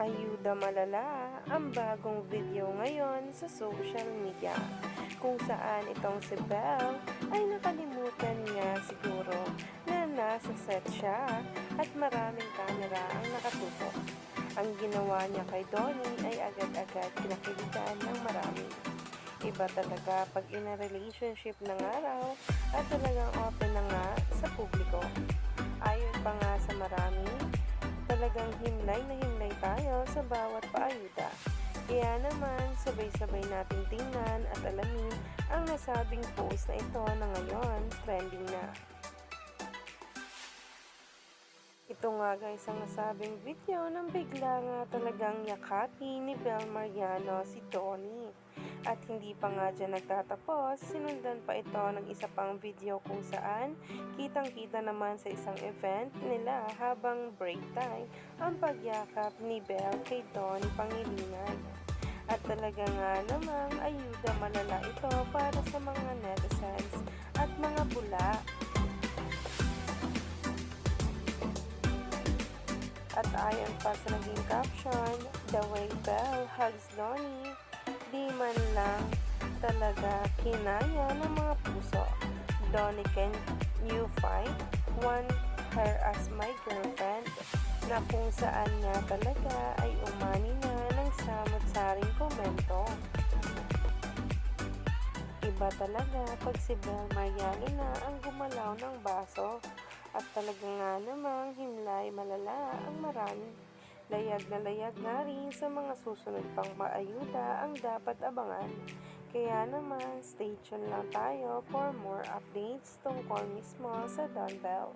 Ayuda malala ang bagong video ngayon sa social media kung saan itong si Belle ay nakalimutan niya siguro na nasa set siya at maraming camera ang nakatutok. Ang ginawa niya kay Donnie ay agad-agad kinakilitan ng marami. Iba talaga pag in a relationship ng araw at talagang open na nga sa publiko. Ayon pa nga sa marami, talagang himlay na himlay tayo sa bawat paayuda. Kaya naman, sabay-sabay nating tingnan at alamin ang nasabing post na ito na ngayon trending na. Ito nga guys ang nasabing video nang bigla nga talagang yakati ni Bel Mariano si Tony. At hindi pa nga dyan nagtatapos, sinundan pa ito ng isa pang video kung saan kitang-kita naman sa isang event nila habang break time ang pagyakap ni Bel kay Don Pangilinan. At talaga nga namang ayuda malala ito para sa mga netizens at mga bula ayon pa sa naging caption, the way Belle hugs Donnie, di man lang talaga kinaya ng mga puso. Donnie, can you find one her as my girlfriend? Na kung saan nga talaga ay umani na ng samot-saring komento. Iba talaga pag si Belle Mariano na ang gumalaw ng baso. At talaga nga namang himlay malala ang marami. Layag na layag na rin sa mga susunod pang maayuda ang dapat abangan. Kaya naman, stay tuned lang tayo for more updates tungkol mismo sa Don Bell.